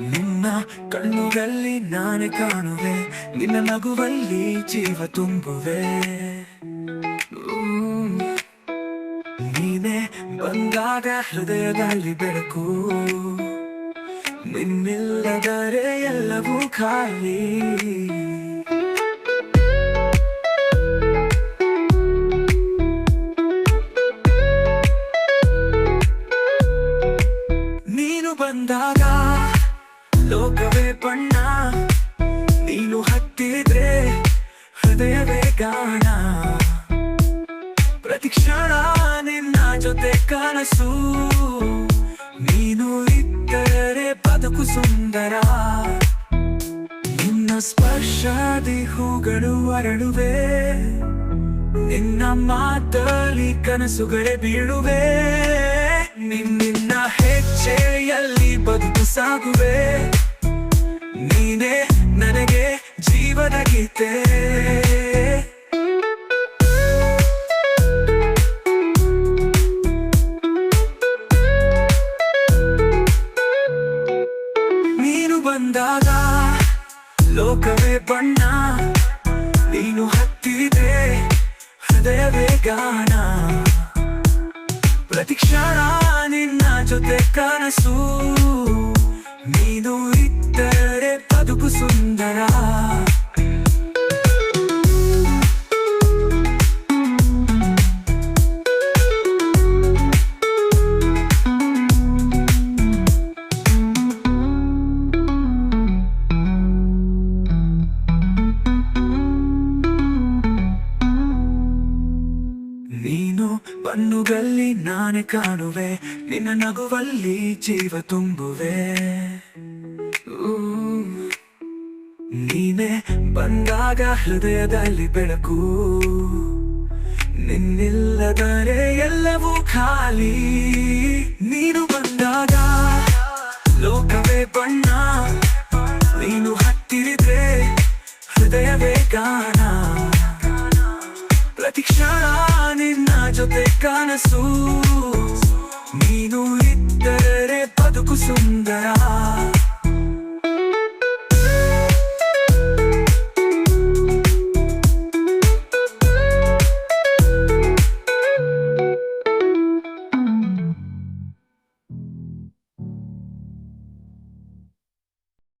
ನಿನ್ನ ಕಣ್ಣುಗಳಲ್ಲಿ ನಾನೇ ಕಾಣುವೆ. ನಿನ್ನ ನಗುವಲ್ಲಿ ಜೀವ ತುಂಬುವೆ. ನೀನೇ ಬಂದಾಗ ಹೃದಯದಲ್ಲಿ ಬೆಳಕು. ನಿನ್ನಿಲ್ಲದರೆ ಎಲ್ಲವೂ ಖಾಲಿ. ಬಂದಾಗ ಲೋಕವೇ ಬಣ್ಣ, ನೀನು ಹತ್ತಿದ್ರೆ ಹೃದಯವೇ ಗಾಣ. ಪ್ರತಿಕ್ಷಣ ನಿನ್ನ ಜೊತೆ ಕನಸು, ನೀನು ಇದ್ದರೆ ಬದುಕು ಸುಂದರ. ನಿನ್ನ ಸ್ಪರ್ಶದಿ ಹೂಗಳು ಅರಳುವೆ, ನಿನ್ನ ಮಾತಲ್ಲಿ ಕನಸುಗಳೇ ಬೀಳುವೆ. ನಿನ್ನ ಸಾಗುವೆ. ನೀನೇ ನನಗೆ ಜೀವನ ಗೀತೆ. ನೀನು ಬಂದಾಗ ಲೋಕವೇ ಬಣ್ಣ, ನೀನು ಹತ್ತಿದೆ ಹೃದಯವೇ ಗಾನ ಪ್ರತಿಕ್ಷಣ ನಿನ್ನ ಜೊತೆ ಕನಸು ಬಣ್ಣುಗಲ್ಲಿ ನಾನೇ ಕಾಣುವೆ. ನಿನ್ನ ನಗುವಲ್ಲಿ ಜೀವ ತುಂಬುವೆ. ನೀನೆ ಬಂದಾಗ ಹೃದಯದಲ್ಲಿ ಬೆಳಕು. ನಿನ್ನಿಲ್ಲದರೆ ಎಲ್ಲವೂ ಖಾಲಿ. ನೀನು ಬಂದಾಗ ಲೋಕವೇ ಬಣ್ಣ. ನೀನು ಹತ್ತಿರಿದ್ರೆ ಹೃದಯವೇ ಗಾನ ಪ್ರತಿಕ್ಷಣ ನಿನ್ನ ಜೊತೆ ಕನಸು ನೀನು ಇದ್ದರೆ ಬದುಕು ಸುಂದರ.